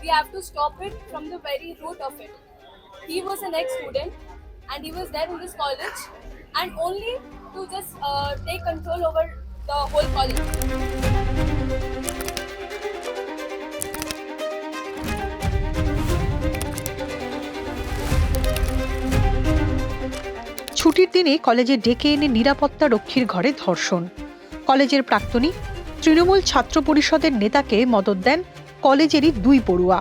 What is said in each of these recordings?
we have to stop it from the very root of it. He was an ex-student and he was there in this college and only to just uh, take control over the whole college. ছুটির দিনে কলেজে ডেকে এনে নিরাপত্তা রক্ষীর ঘরে ধর্ষণ কলেজের প্রাক্তনী তৃণমূল ছাত্র পরিষদের নেতাকে মদত দেন কলেজেরই দুই পড়ুয়া।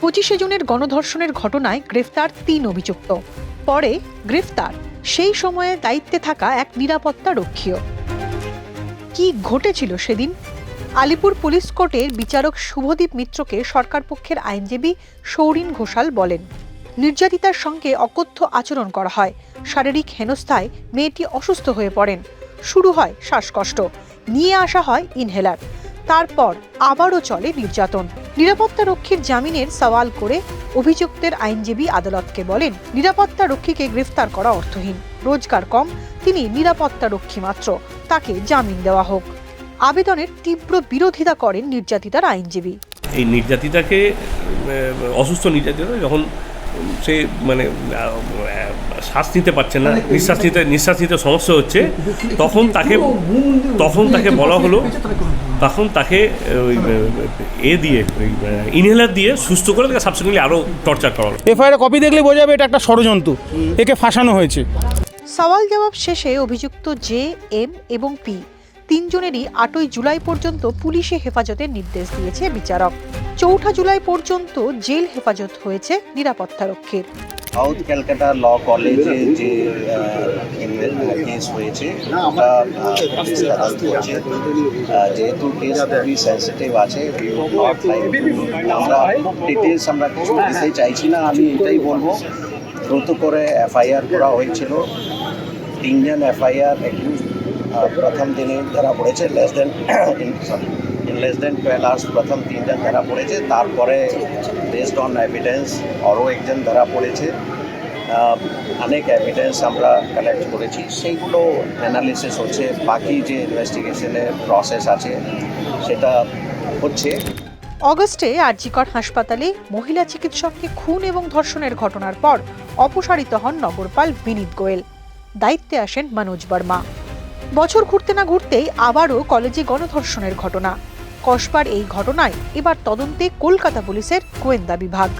পঁচিশে জুনের গণধর্ষণের ঘটনায় গ্রেফতার তিন অভিযুক্ত। পরে গ্রেফতার, সেই সময়ে দায়িত্বে থাকা এক নিরাপত্তা রক্ষীও কি ঘটেছিল সেদিন? আলিপুর পুলিশ কোর্টের বিচারক শুভদীপ মিত্রকে সরকার পক্ষের আইনজীবী সৌরিন ঘোষাল বলেন, নির্যাতিতার সঙ্গে অকথ্য আচরণ করা হয়। শারীরিক হেনস্থায় মেয়েটি অসুস্থ হয়ে পড়েন। শুরু হয় শ্বাসকষ্ট। নিয়ে আসা হয় ইনহেলার। তারপর আবারও চলে নির্যাতন। নিরাপত্তা রক্ষীর জামিনের সওয়াল করে অভিযুক্তের আইনজীবী আদালতকে বলেন, নিরাপত্তা রক্ষীকে গ্রেফতার করা অর্থহীন। রোজগার কম, তিনি নিরাপত্তা রক্ষী মাত্র, তাকে জামিন দেওয়া হোক। আবেদনের তীব্র বিরোধিতা করেন নির্যাতিতার আইনজীবী। এই নির্যাতিতাকে অসুস্থ নির্যাতিতা যখন সে মানে শ্বাস নিতে পারছে না নিঃশ্বাস নিতে নিঃশ্বাস নিতে সমস্যা হচ্ছে। তখন তাকে তখন তাকে বলা হলো তখন তাকে ওই এ দিয়ে ওই ইনহেলার দিয়ে সুস্থ করে তাকে সাবসিকুয়েন্টলি আরও টর্চার করা হলো এফআইআর কপি দেখলে বোঝা যাবে এটা একটা ষড়যন্ত্র একে ফাঁসানো হয়েছে। সওয়াল জবাব শেষে অভিযুক্ত জে এম এবং পি তিনজনেরই আটই জুলাই পর্যন্ত পুলিশে হেফাজতের নির্দেশ দিয়েছে বিচারক। চৌঠা জুলাই পর্যন্ত জেল হেফাজত হয়েছে নিরাপত্তা রক্ষীর। সাউথ ক্যালকাটা ল কলেজে যে কেস হয়েছে, ওটা পুলিশ তদন্ত করছে। যেহেতু কেস খুবই সেন্সিটিভ আছে আমরা ডিটেলস আমরা কিছু দিতে চাইছি না, আমি এটাই বলব। দ্রুত করে এফআইআর করা হয়েছিল। তিনজন এফআইআর প্রথম দিনে ধরা পড়েছে less than in less than twelve hours প্রথম তিনজন ধরা পড়েছে, তারপরে বেসড অন এভিডেন্স আরও একজন ধরা পড়েছে অনেক এভিডেন্স আমরা কালেক্ট করেছি। সেইগুলো অ্যানালিসিস হচ্ছে, বাকি যে ইনভেস্টিগেশনের প্রসেস আছে, সেটা হচ্ছে। অগস্টে আরজিকর হাসপাতালে মহিলা চিকিৎসককে খুন এবং ধর্ষণের ঘটনার পর অপসারিত হন নগরপাল বিনীত গোয়েল। দায়িত্বে আসেন মনোজ বর্মা। বছর ঘুরতে না ঘুরতেই আবারও কলেজে গণধর্ষণের ঘটনা। কসবার এই ঘটনায় এবার তদন্তে কলকাতা পুলিশের গোয়েন্দা বিভাগ।